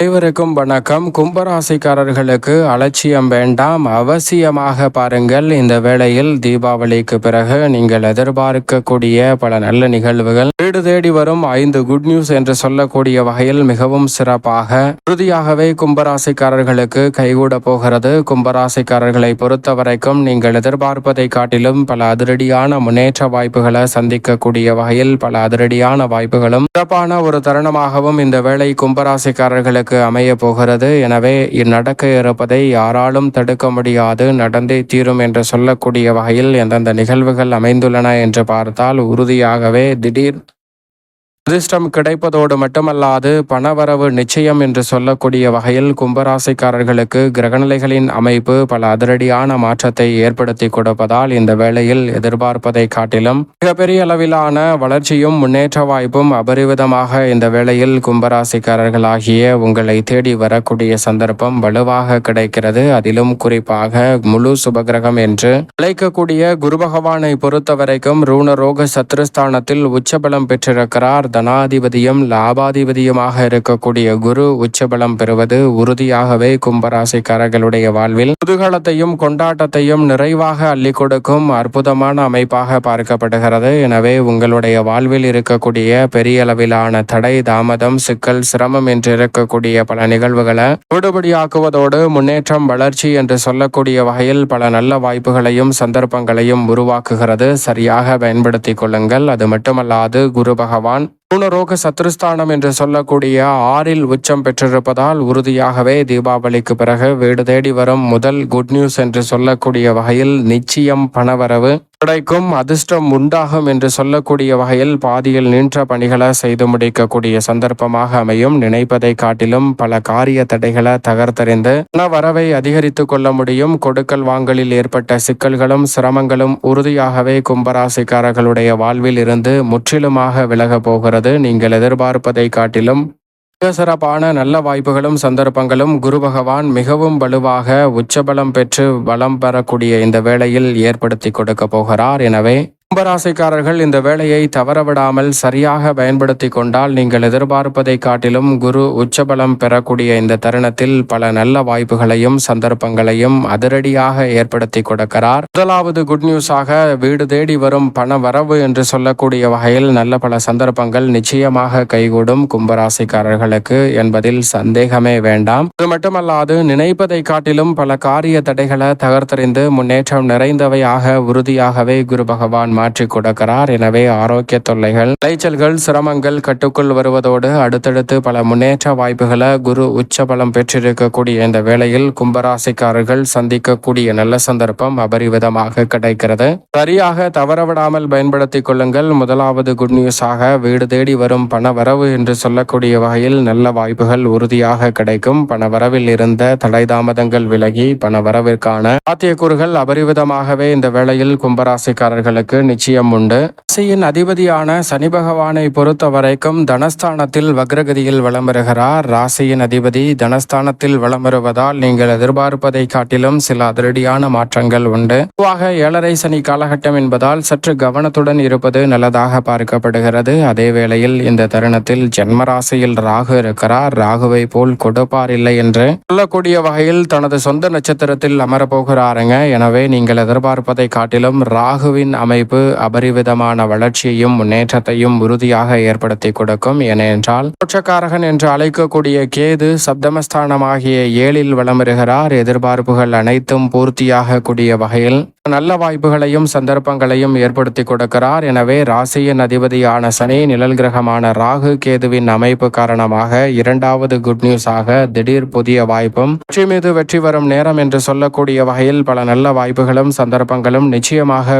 அனைவருக்கும் வணக்கம். கும்பராசிக்காரர்களுக்கு அலட்சியம் வேண்டாம். அவசியமாக பாருங்கள் இந்த வேளையில் தீபாவளிக்கு பிறகு நீங்கள் எதிர்பார்க்கக்கூடிய பல நல்ல நிகழ்வுகள். வீடு தேடி வரும் ஐந்து குட் நியூஸ் என்று சொல்லக்கூடிய வகையில் மிகவும் சிறப்பாக உறுதியாகவே கும்பராசிக்காரர்களுக்கு கைகூட போகிறது. கும்பராசிக்காரர்களை பொறுத்த வரைக்கும் நீங்கள் எதிர்பார்ப்பதை காட்டிலும் பல அதிரடியான முன்னேற்ற வாய்ப்புகளை சந்திக்கக்கூடிய வகையில் பல அதிரடியான வாய்ப்புகளும் சிறப்பான ஒரு தருணமாகவும் இந்த வேளை கும்பராசிக்காரர்களுக்கு அமைய போகிறது. எனவே இந்நடக்க இருப்பதை யாராலும் தடுக்க முடியாது. நடந்தே தீரும் என்று சொல்லக்கூடிய வகையில் எந்தெந்த நிகழ்வுகள் அமைந்துள்ளன என்று பார்த்தால் உறுதியாகவே திடீர் அதிர்ஷ்டம் கிடைப்பதோடு மட்டுமல்லாது பணவரவு நிச்சயம் என்று சொல்லக்கூடிய வகையில் கும்பராசிக்காரர்களுக்கு கிரகநிலைகளின் அமைப்பு பல அதிரடியான மாற்றத்தை ஏற்படுத்தி கொடுப்பதால் இந்த வேளையில் எதிர்பார்ப்பதை காட்டிலும் மிகப்பெரிய அளவிலான வளர்ச்சியும் முன்னேற்ற வாய்ப்பும் அபரிவிதமாக இந்த வேளையில் கும்பராசிக்காரர்களாகிய உங்களை தேடி வரக்கூடிய சந்தர்ப்பம் வலுவாக கிடைக்கிறது. அதிலும் குறிப்பாக முழு சுபகிரகம் என்று அழைக்கக்கூடிய குரு பகவானை பொறுத்தவரைக்கும் ரூணரோக சத்ருஸ்தானத்தில் உச்சபலம் பெற்றிருக்கிறார். தனாதிபதியும் லாபாதிபதியுமாக இருக்கக்கூடிய குரு உச்சபலம் பெறுவது உறுதியாகவே கும்பராசிக்காரர்களுடைய வாழ்வில். குதூகலத்தையும் கொண்டாட்டத்தையும் நிறைவாக அள்ளி கொடுக்கும் அற்புதமான அமைப்பாக பார்க்கப்படுகிறது. எனவே உங்களுடைய வாழ்வில் இருக்கக்கூடிய பெரிய அளவிலான தடை தாமதம் சிக்கல் சிரமம் என்று இருக்கக்கூடிய பல நிகழ்வுகளை விடுபடியாக்குவதோடு முன்னேற்றம் வளர்ச்சி என்று சொல்லக்கூடிய வகையில் பல நல்ல வாய்ப்புகளையும் சந்தர்ப்பங்களையும் உருவாக்குகிறது. சரியாக பயன்படுத்திக் கொள்ளுங்கள். அது மட்டுமல்லாது குரு பகவான் பூனரோக சத்ருஸ்தானம் என்று சொல்லக்கூடிய ஆறில் உச்சம் பெற்றிருப்பதால் உறுதியாகவே தீபாவளிக்கு பிறகு வீடு தேடி வரும் முதல் குட் நியூஸ் என்று சொல்லக்கூடிய வகையில் நிச்சயம் பணவரவு கிடைக்கும் அதிர்ஷ்டம் உண்டாகும் என்று சொல்லக்கூடிய வகையில் பாதியில் நின்ற பணிகளை செய்து முடிக்கக்கூடிய சந்தர்ப்பமாக அமையும். நினைப்பதை காட்டிலும் பல காரிய தடைகளை தகர்த்தறிந்து பண வரவை அதிகரித்துக் கொள்ள முடியும். கொடுக்கல் வாங்கலில் ஏற்பட்ட சிக்கல்களும் சிரமங்களும் உறுதியாகவே கும்பராசிக்காரர்களுடைய வாழ்வில் இருந்து முற்றிலுமாக விலக போகிறது. நீங்கள் எதிர்பார்ப்பதை காட்டிலும் சிறப்பான நல்ல வாய்ப்புகளும் சந்தர்ப்பங்களும் குரு பகவான் மிகவும் வலுவாக உச்சபலம் பெற்று வளம் பெறக்கூடிய இந்த வேளையில் ஏற்படுத்தி கொடுக்க போகிறார். எனவே கும்பராசிக்காரர்கள் இந்த வேலையை தவறவிடாமல் சரியாக பயன்படுத்தி கொண்டால் நீங்கள் எதிர்பார்ப்பதை காட்டிலும் குரு உச்சபலம் பெறக்கூடிய இந்த தருணத்தில் பல நல்ல வாய்ப்புகளையும் சந்தர்ப்பங்களையும் அதிரடியாக ஏற்படுத்தி கொடுக்கிறார். முதலாவது குட் நியூஸாக வீடு தேடி வரும் பண வரவு என்று சொல்லக்கூடிய வகையில் நல்ல பல சந்தர்ப்பங்கள் நிச்சயமாக கைகூடும் கும்பராசிக்காரர்களுக்கு என்பதில் சந்தேகமே வேண்டாம். இது மட்டுமல்லாது நினைப்பதை காட்டிலும் பல காரிய தடைகளை தகர்த்தறிந்து முன்னேற்றம் நிறைந்தவையாக உறுதியாகவே குரு பகவான் மாற்றி கொடுக்கிறார். எனவே ஆரோக்கிய தொல்லைகள் விளைச்சல்கள் சிரமங்கள் கட்டுக்குள் வருவதோடு அடுத்தடுத்து பல முன்னேற்ற வாய்ப்புகளை குரு உச்ச பலம் பெற்றிருக்கக்கூடிய இந்த வேளையில் கும்பராசிக்காரர்கள் சந்திக்கக்கூடிய நல்ல சந்தர்ப்பம் அபரிவிதமாக கிடைக்கிறது. சரியாக தவறவிடாமல் பயன்படுத்திக் கொள்ளுங்கள். முதலாவது குட் நியூஸாக வீடு தேடி வரும் பண வரவு என்று சொல்லக்கூடிய வகையில் நல்ல வாய்ப்புகள் உறுதியாக கிடைக்கும். பண வரவில் இருந்த தடை தாமதங்கள் விலகி பண வரவிற்கான சாத்தியக்கூறுகள் அபரிவிதமாகவே இந்த வேளையில் கும்பராசிக்காரர்களுக்கு நிச்சயம் உண்டு ராசியின் அதிபதியான சனி பகவானை பொறுத்த வரைக்கும் தனஸ்தானத்தில் வக்ரகதியில் வளம் வருகிறார் ராசியின் அதிபதி தனஸ்தானத்தில் வளம் வருவதால் நீங்கள் எதிர்பார்ப்பதை காட்டிலும் சில அதிரடியான மாற்றங்கள் உண்டு. பொதுவாக ஏழரை சனி காலகட்டம் என்பதால் சற்று கவனத்துடன் இருப்பது நல்லதாக பார்க்கப்படுகிறது. அதே வேளையில் இந்த தருணத்தில் ஜென்ம ராசியில் ராகு இருக்கிறார். ராகுவை போல் கொடுப்பார் இல்லை என்று சொல்லக்கூடிய வகையில் தனது சொந்த நட்சத்திரத்தில் அமரப்போகிறாருங்க எனவே நீங்கள் எதிர்பார்ப்பதை காட்டிலும் ராகுவின் அமைப்பு அபரிவிதமான வளர்ச்சியையும் முன்னேற்றத்தையும் உறுதியாக ஏற்படுத்தி கொடுக்கும் ஏனென்றால் மோட்சக்காரகன் என்று அழைக்கக்கூடிய கேது சப்தமஸ்தானமாகிய ஏழில் வளமுறுகிறார் எதிர்பார்ப்புகள் அனைத்தும் பூர்த்தியாக கூடிய வகையில் நல்ல வாய்ப்புகளையும் சந்தர்ப்பங்களையும் ஏற்படுத்தி கொடுக்கிறார். எனவே ராசியின் அதிபதியான சனி நிழல் கிரகமான ராகு கேதுவின் அமைப்பு காரணமாக இரண்டாவது குட் நியூஸ் ஆக திடீர் புதிய வாய்ப்பும் வெற்றி மீது வெற்றி வரும் நேரம் என்று சொல்லக்கூடிய வகையில் பல நல்ல வாய்ப்புகளும் சந்தர்ப்பங்களும் நிச்சயமாக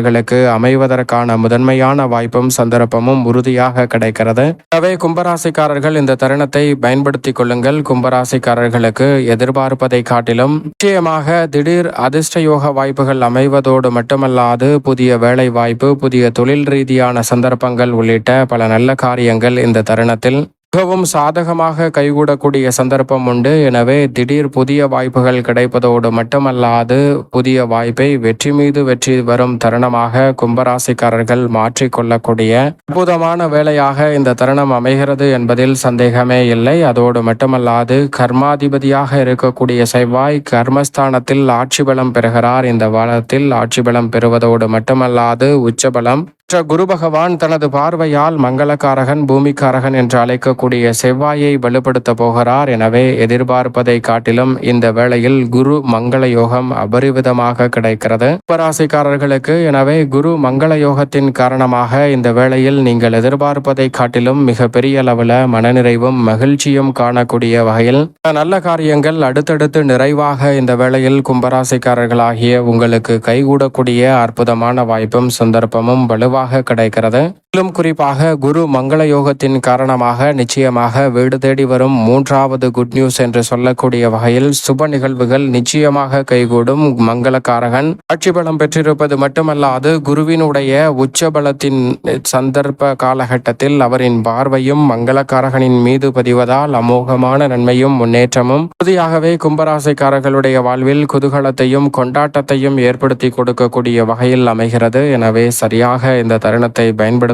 அவர்களுக்கு அமைவதற்கான முதன்மையான வாய்ப்பும் சந்தர்ப்பமும் உறுதியாக கிடைக்கிறது. எனவே கும்பராசிக்காரர்கள் இந்த தருணத்தை பயன்படுத்திக் கொள்ளுங்கள். கும்பராசிக்காரர்களுக்கு எதிர்பார்ப்பதை காட்டிலும் நிச்சயமாக திடீர் அதிர்ஷ்ட யோக வாய்ப்புகள் அமைவதோடு மட்டுமல்லாது புதிய வேலை வாய்ப்பு புதிய தொழில் ரீதியான சந்தர்ப்பங்கள் உள்ளிட்ட பல நல்ல காரியங்கள் இந்த தருணத்தில் மிகவும் சாதகமாக கைகூடக்கூடிய சந்தர்ப்பம் உண்டு. எனவே திடீர் புதிய வாய்ப்புகள் கிடைப்பதோடு மட்டுமல்லாது புதிய வாய்ப்பை வெற்றி மீது வெற்றி வரும் தருணமாக கும்பராசிக்காரர்கள் மாற்றிக்கொள்ளக்கூடிய அற்புதமான வேலையாக இந்த தருணம் அமைகிறது என்பதில் சந்தேகமே இல்லை. அதோடு மட்டுமல்லாது கர்மாதிபதியாக இருக்கக்கூடிய செவ்வாய் கர்மஸ்தானத்தில் ஆட்சி பலம் பெறுகிறார். இந்த வாரத்தில் ஆட்சி பலம் பெறுவதோடு மட்டுமல்லாது உச்சபலம் மற்ற குரு பகவான் தனது பார்வையால் மங்களக்காரகன் பூமிக்காரகன் என்று அழைக்கக்கூடிய செவ்வாயை வலுப்படுத்த போகிறார் எனவே எதிர்பார்ப்பதை காட்டிலும் இந்த வேளையில் குரு மங்கள யோகம் அபரிவிதமாக கிடைக்கிறது. உப்பராசிக்காரர்களுக்கு எனவே குரு மங்கள யோகத்தின் காரணமாக இந்த வேளையில் நீங்கள் எதிர்பார்ப்பதை காட்டிலும் மிக பெரிய அளவில் மனநிறைவும் மகிழ்ச்சியும் காணக்கூடிய வகையில் நல்ல காரியங்கள் அடுத்தடுத்து நிறைவாக இந்த வேளையில் கும்பராசிக்காரர்களாகிய உங்களுக்கு கைகூடக்கூடிய அற்புதமான வாய்ப்பும் சந்தர்ப்பமும் வலுவாக குறைவாக கிடைக்கிறது. மேலும் குறிப்பாக குரு மங்கள யோகத்தின் காரணமாக நிச்சயமாக வீடு தேடி வரும் மூன்றாவது குட் நியூஸ் என்று சொல்லக்கூடிய வகையில் சுப நிகழ்வுகள் நிச்சயமாக கைகூடும். மங்களக்காரகன் ஆட்சி பலம் பெற்றிருப்பது மட்டுமல்லாது குருவினுடைய உச்ச பலத்தின் சந்தர்ப்ப காலகட்டத்தில் அவரின் பார்வையும் மங்களக்காரகனின் மீது பதிவதால் அமோகமான நன்மையும் முன்னேற்றமும். உறுதியாகவே கும்பராசிக்காரர்களுடைய வாழ்வில் குதூகலத்தையும் கொண்டாட்டத்தையும் ஏற்படுத்தி கொடுக்கக்கூடிய வகையில் அமைகிறது. எனவே சரியாக இந்த தருணத்தை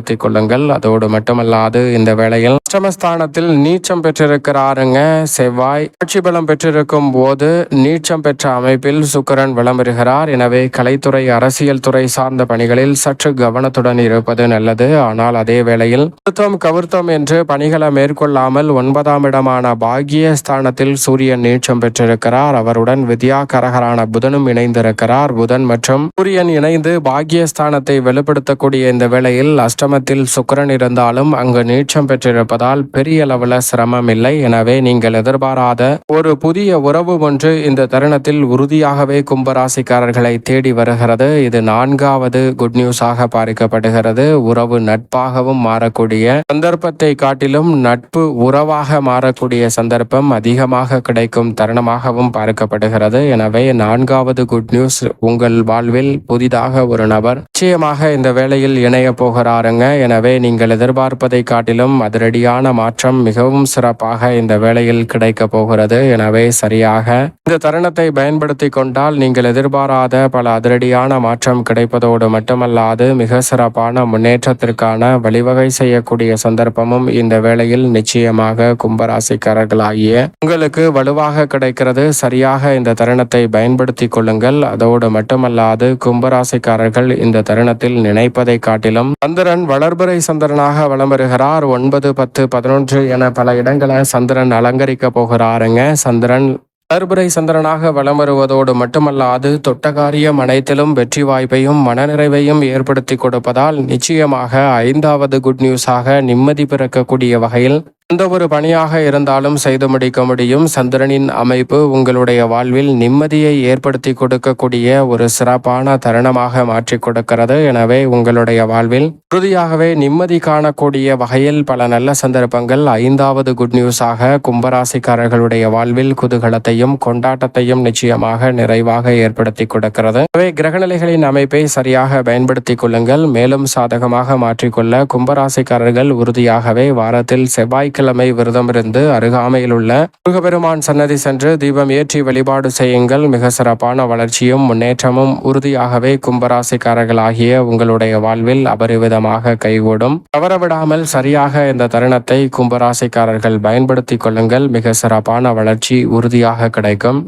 பயன்படுத்திக் கொள்ளுங்கள். அதோடு மட்டுமல்லாது இந்த வேளையில் அஷ்டமஸ்தானத்தில் நீச்சம் பெற்றிருக்கிறாருங்க செவ்வாய். ஆட்சி பலம் பெற்றிருக்கும் போது நீச்சம் பெற்ற அமைப்பில் சுக்கரன் விளம்புகிறார் எனவே கலைத்துறை அரசியல் துறை சார்ந்த பணிகளில் சற்று கவனத்துடன் இருப்பது நல்லது. ஆனால் அதே வேளையில் கருத்தம் கவிர்த்தம் என்று பணிகளை மேற்கொள்ளாமல் ஒன்பதாம் இடமான பாகிய ஸ்தானத்தில் சூரியன் நீச்சம் பெற்றிருக்கிறார். அவருடன் வித்யா கரகரான புதனும் இணைந்திருக்கிறார். புதன் மற்றும் சூரியன் இணைந்து பாகியஸ்தானத்தை வெளிப்படுத்தக்கூடிய இந்த வேளையில் அஷ்டமத்தில் சுக்கரன் இருந்தாலும் அங்கு நீச்சம் பெற்றிருப்பதால் பெரிய அளவில் சிரமம் இல்லை எனவே நீங்கள் எதிர்பாராத ஒரு புதிய உறவு ஒன்று இந்த தருணத்தில் உறுதியாகவே கும்பராசிக்காரர்களை தேடி வருகிறது. இது நான்காவது குட் நியூஸாக பார்க்கப்படுகிறது உறவு நட்பாகவும் மாறக்கூடிய சந்தர்ப்பத்தை காட்டிலும் நட்பு உறவாக மாறக்கூடிய சந்தர்ப்பம் அதிகமாக கிடைக்கும் தருணமாகவும் பார்க்கப்படுகிறது. எனவே நான்காவது குட் நியூஸ் உங்கள் வாழ்வில் புதிதாக ஒரு நபர் நிச்சயமாக இந்த வேளையில் இணைய போகிறாருங்க. எனவே நீங்கள் எதிர்பார்ப்பதை காட்டிலும் அதிரடியான மாற்றம் மிகவும் சிறப்பாக இந்த வேளையில் கிடைக்க போகிறது. எனவே சரியாக இந்த தருணத்தை பயன்படுத்தி கொண்டால் நீங்கள் எதிர்பாராத பல அதிரடியான மாற்றம் கிடைப்பதோடு மட்டுமல்லாது மிக சிறப்பான முன்னேற்றத்திற்கான வழிவகை செய்யக்கூடிய சந்தர்ப்பமும் இந்த வேளையில் நிச்சயமாக கும்பராசிக்காரர்களாகிய உங்களுக்கு வலுவாக கிடைக்கிறது. சரியாக இந்த தருணத்தை பயன்படுத்தி கொள்ளுங்கள். அதோடு மட்டுமல்லாது கும்பராசிக்காரர்கள் இந்த தருணத்தில் நினைப்பதை காட்டிலும் சந்திரன் வளர்பிறை சந்திரனாக வலம் வருகிறார் ஒன்பது பத்து பதினொன்று என பல இடங்களை சந்திரன் அலங்கரிக்க போகிறாருங்க. சந்திரன் வளர்பிறை சந்திரனாக வலம் வருவதோடு மட்டுமல்லாது தொட்ட காரியம் அனைத்திலும் வெற்றி வாய்ப்பையும் மனநிறைவையும் ஏற்படுத்தி கொடுப்பதால் நிச்சயமாக ஐந்தாவது குட் நியூஸாக நிம்மதி பிறக்கக்கூடிய வகையில் எந்த ஒரு பணியாக இருந்தாலும் செய்து முடிக்க முடியும். சந்திரனின் அமைப்பு உங்களுடைய வாழ்வில் நிம்மதியை ஏற்படுத்தி கொடுக்கக்கூடிய ஒரு சிறப்பான தருணமாக மாற்றி கொடுக்கிறது. எனவே உங்களுடைய வாழ்வில் உறுதியாகவே நிம்மதி காணக்கூடிய வகையில் பல நல்ல சந்தர்ப்பங்கள். ஐந்தாவது குட் நியூஸாக கும்பராசிக்காரர்களுடைய வாழ்வில் குதூகலத்தையும் கொண்டாட்டத்தையும் நிச்சயமாக நிறைவாக ஏற்படுத்தி கொடுக்கிறது. எனவே கிரகநிலைகளின் அமைப்பை சரியாக பயன்படுத்திக் கொள்ளுங்கள். மேலும் சாதகமாக மாற்றிக்கொள்ள கும்பராசிக்காரர்கள் உறுதியாகவே வாரத்தில் செவ்வாய் வெள்ளிக்கிழமை விரதமிருந்து அருகாமையில் உள்ள முருகபெருமான் சன்னதி சென்று தீபம் ஏற்றி வழிபாடு செய்யுங்கள். மிக சிறப்பான வளர்ச்சியும் முன்னேற்றமும் உறுதியாகவே கும்பராசிக்காரர்களாகிய உங்களுடைய வாழ்வில் அபரிவிதமாக கைகூடும். தவறவிடாமல் சரியாக இந்த தருணத்தை கும்பராசிக்காரர்கள் பயன்படுத்திக் கொள்ளுங்கள். மிக சிறப்பான வளர்ச்சி உறுதியாக கிடைக்கும்.